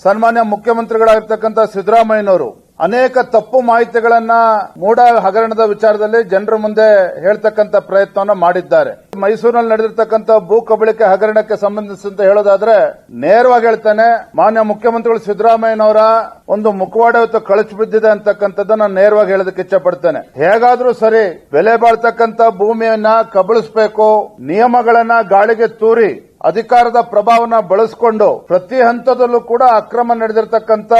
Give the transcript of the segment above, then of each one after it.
ಸನ್ಮಾನ್ಯ ಮುಖ್ಯಮಂತ್ರಿಗಳಾಗಿರ್ತಕ್ಕಂಥ ಸಿದ್ದರಾಮಯ್ಯನವರು ಅನೇಕ ತಪ್ಪು ಮಾಹಿತಿಗಳನ್ನ ಮೂಡ ಹಗರಣದ ವಿಚಾರದಲ್ಲಿ ಜನರ ಮುಂದೆ ಹೇಳ್ತಕ್ಕಂಥ ಪ್ರಯತ್ನವನ್ನ ಮಾಡಿದ್ದಾರೆ. ಮೈಸೂರಿನಲ್ಲಿ ನಡೆದಿರ್ತಕ್ಕಂಥ ಭೂ ಕಬಳಿಕೆ ಹಗರಣಕ್ಕೆ ಸಂಬಂಧಿಸಿದಂತೆ ಹೇಳೋದಾದ್ರೆ ನೇರವಾಗಿ ಹೇಳ್ತೇನೆ, ಮಾನ್ಯ ಮುಖ್ಯಮಂತ್ರಿಗಳು ಸಿದ್ದರಾಮಯ್ಯನವರ ಒಂದು ಮುಖವಾಡ ಇವತ್ತು ಕಳಚಿ ಬಿದ್ದಿದೆ ಅಂತಕ್ಕಂಥದ್ದನ್ನ ನೇರವಾಗಿ ಹೇಳೋದಕ್ಕೆ ಇಚ್ಛೆ ಪಡ್ತೇನೆ ಹೇಗಾದ್ರೂ ಸರಿ, ಬೆಲೆ ಬಾಳ್ತಕ್ಕಂಥ ಭೂಮಿಯನ್ನ ಕಬಳಿಸಬೇಕು, ನಿಯಮಗಳನ್ನ ಗಾಳಿಗೆ ತೂರಿ ಅಧಿಕಾರದ ಪ್ರಭಾವನ ಬಳಸಿಕೊಂಡು ಪ್ರತಿ ಹಂತದಲ್ಲೂ ಕೂಡ ಅಕ್ರಮ ನಡೆದಿರತಕ್ಕಂತ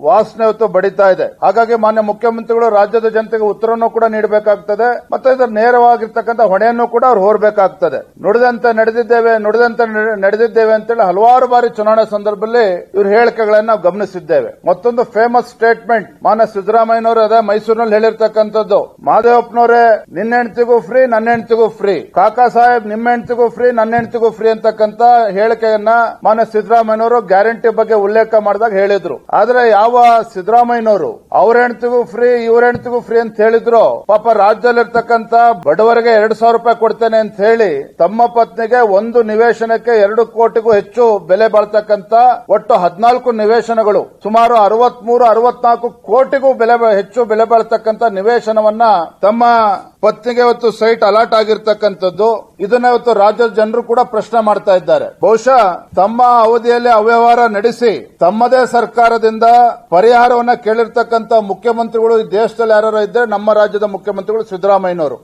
ವಾಸನೆ ಹೊತ್ತು ಬಡಿತಾ ಇದೆ. ಹಾಗಾಗಿ ಮಾನ್ಯ ಮುಖ್ಯಮಂತ್ರಿಗಳು ರಾಜ್ಯದ ಜನತೆಗೆ ಉತ್ತರವನ್ನು ಕೂಡ ನೀಡಬೇಕಾಗ್ತದೆ ಮತ್ತೆ ಇದರ ನೇರವಾಗಿರ್ತಕ್ಕಂತ ಹೊಣೆಯನ್ನು ಕೂಡ ಅವ್ರು ಹೋರ್ಬೇಕಾಗ್ತದೆ. ನುಡಿದಂತೆ ನಡೆದಿದ್ದೇವೆ, ನುಡಿದಂತೆ ನಡೆ- ನಡೆದಿದ್ದೇವೆ ಅಂತೇಳಿ ಹಲವಾರು ಬಾರಿ ಚುನಾವಣೆ ಸಂದರ್ಭದಲ್ಲಿ ಇವ್ರ ಹೇಳಿಕೆಗಳನ್ನ ನಾವು ಗಮನಿಸಿದ್ದೇವೆ. ಮತ್ತೊಂದು ಫೇಮಸ್ ಸ್ಟೇಟ್ಮೆಂಟ್ ಮಾನ್ಯ ಸಿದ್ದರಾಮಯ್ಯನವರು ಅದೇ ಮೈಸೂರಿನಲ್ಲಿ ಹೇಳಿರ್ತಕ್ಕಂಥದ್ದು. ಮಾದೇವಪ್ಪನವರೇ, ನಿನ್ನ ಹೆಂಡತಿಗೂ ಫ್ರೀ ನನ್ನ ಹೆಂಡತಿಗೂ ಫ್ರೀ ಕಾಕಾ ಸಾಹೇಬ್, ನಿಮ್ಮ ಹೆಂಡತಿಗೂ ಫ್ರೀ ನನ್ನ ಹೆಂಡತಿಗೂ ಫ್ರೀ ಅಂತಕ್ಕಂಥ ಹೇಳಿಕೆಯನ್ನ ಮಾನ್ಯ ಸಿದ್ದರಾಮಯ್ಯನವರು ಗ್ಯಾರಂಟಿ ಬಗ್ಗೆ ಉಲ್ಲೇಖ ಮಾಡಿದಾಗ ಹೇಳಿದ್ರು. ಆದ್ರೆ ಯಾವ ಸಿದ್ದರಾಮಯ್ಯನವರು ಅವ್ರ ಹೆಣ್ತಿಗೂ ಫ್ರೀ ಇವ್ರ ಹೆಣ್ತಿಗೂ ಫ್ರೀ ಅಂತ ಹೇಳಿದ್ರು, ಪಾಪ ರಾಜ್ಯದಲ್ಲಿರ್ತಕ್ಕಂತ ಬಡವರಿಗೆ ಎರಡು ಸಾವಿರ ರೂಪಾಯಿ ಕೊಡ್ತೇನೆ ಅಂತ ಹೇಳಿ ತಮ್ಮ ಪತ್ನಿಗೆ ಒಂದು ನಿವೇಶನಕ್ಕೆ ಎರಡು ಕೋಟಿಗೂ ಹೆಚ್ಚು ಬೆಲೆ ಬಾಳ್ತಕ್ಕಂತ ಒಟ್ಟು ಹದಿನಾಲ್ಕು ನಿವೇಶನಗಳು, ಸುಮಾರು ಅರವತ್ಮೂರು, ಅರವತ್ನಾಲ್ಕು ಕೋಟಿಗೂ ಬೆಲೆ ಹೆಚ್ಚು ಬೆಲೆ ಬಾಳ್ತಕ್ಕಂತ ನಿವೇಶನವನ್ನ ತಮ್ಮ ಪತ್ನಿಗೆ ಇವತ್ತು ಸೈಟ್ ಅಲಾಟ್ ಆಗಿರ್ತಕ್ಕಂಥದ್ದು. ಇದನ್ನ ಇವತ್ತು ರಾಜ್ಯದ ಜನರು ಕೂಡ ಪ್ರಶ್ನೆ ಮಾಡ್ತಾ ಇದ್ದಾರೆ. ಬಹುಶಃ ತಮ್ಮ ಅವಧಿಯಲ್ಲಿ ಅವ್ಯವಹಾರ ನಡೆಸಿ, ತಮ್ಮದೇ ಸರ್ಕಾರದಿಂದ ಪರಿಹಾರವನ್ನ ಕೇಳಿರ್ತಕ್ಕಂಥ ಮುಖ್ಯಮಂತ್ರಿಗಳು ಈ ದೇಶದಲ್ಲಿ ಯಾರು ಇದ್ದರೆ ನಮ್ಮ ರಾಜ್ಯದ ಮುಖ್ಯಮಂತ್ರಿಗಳು ಸಿದ್ದರಾಮಯ್ಯನವರು.